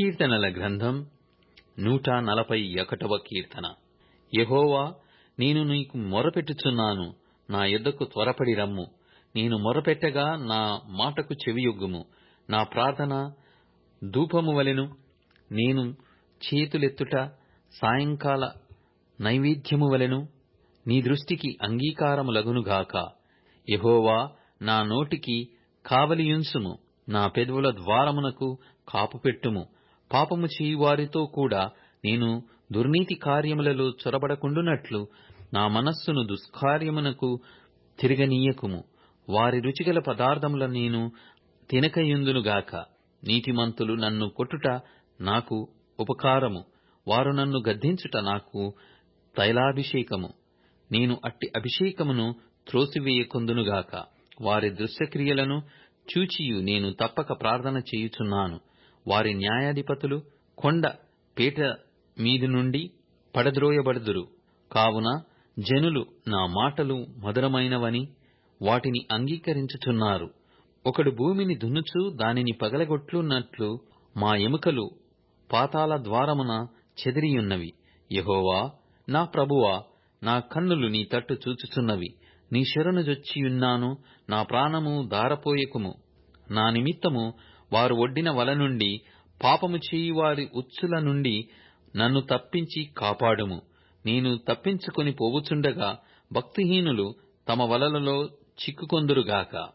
కీర్తనల గ్రంథం నూట నలభై ఒకటవ కీర్తన. యహోవా నేను నీకు మొరపెట్టుచున్నాను నా యొద్దకు త్వరపడి రమ్ము. నేను మొరపెట్టగా నా మాటకు చెవియొగ్గుము. నా ప్రార్థన ధూపము వలెను నేను చేతులెత్తుట సాయంకాల నైవేద్యము వలెను నీ దృష్టికి అంగీకారము లగునుగాక యహోవా నా నోటికి కావలియుంచుము నా పెదవుల ద్వారమునకు కాపుపెట్టుము. పాపము చేయువారితో కూడా నేను దుర్నీతి కార్యములలో చొరబడకుండునట్లు నా మనస్సును దుష్కార్యమునకు తిరగనీయకుము. వారి రుచిగల పదార్థముల నేను తినకయుందునుగాక నీతిమంతులు నన్ను కొట్టుట నాకు ఉపకారము. వారు నన్ను గద్దించుట నాకు తైలాభిషేకము. నేను అట్టి అభిషేకమును త్రోసివేయకుందునుగాక వారి దృశ్యక్రియలను చూచియు. నేను తప్పక ప్రార్థన చేయుచున్నాను. వారి న్యాయాధిపతులు కొండ పీట మీది నుండి పడద్రోయబడుదురు. కావున జనులు నా మాటలు మధురమైనవని వాటిని అంగీకరించుచున్నారు. ఒకడు భూమిని దున్నుచు దానిని పగలగొట్లున్నట్లు మా ఎముకలు పాతాళ ద్వారమున చెదిరియున్నవి. యహోవా నా ప్రభువా నా కన్నులు నీ తట్టు చూచుచున్నవి. నీ శరణు జొచ్చియున్నాను నా ప్రాణము దారపోయకుము నా నిమిత్తము వారు ఒడ్డిన వల నుండి పాపము చేయువారి ఉచ్చుల నుండి నన్ను తప్పించి కాపాడుము. నేను తప్పించుకొని పోవుచుండగా భక్తిహీనులు తమ వలలలో చిక్కుకొందురుగాక.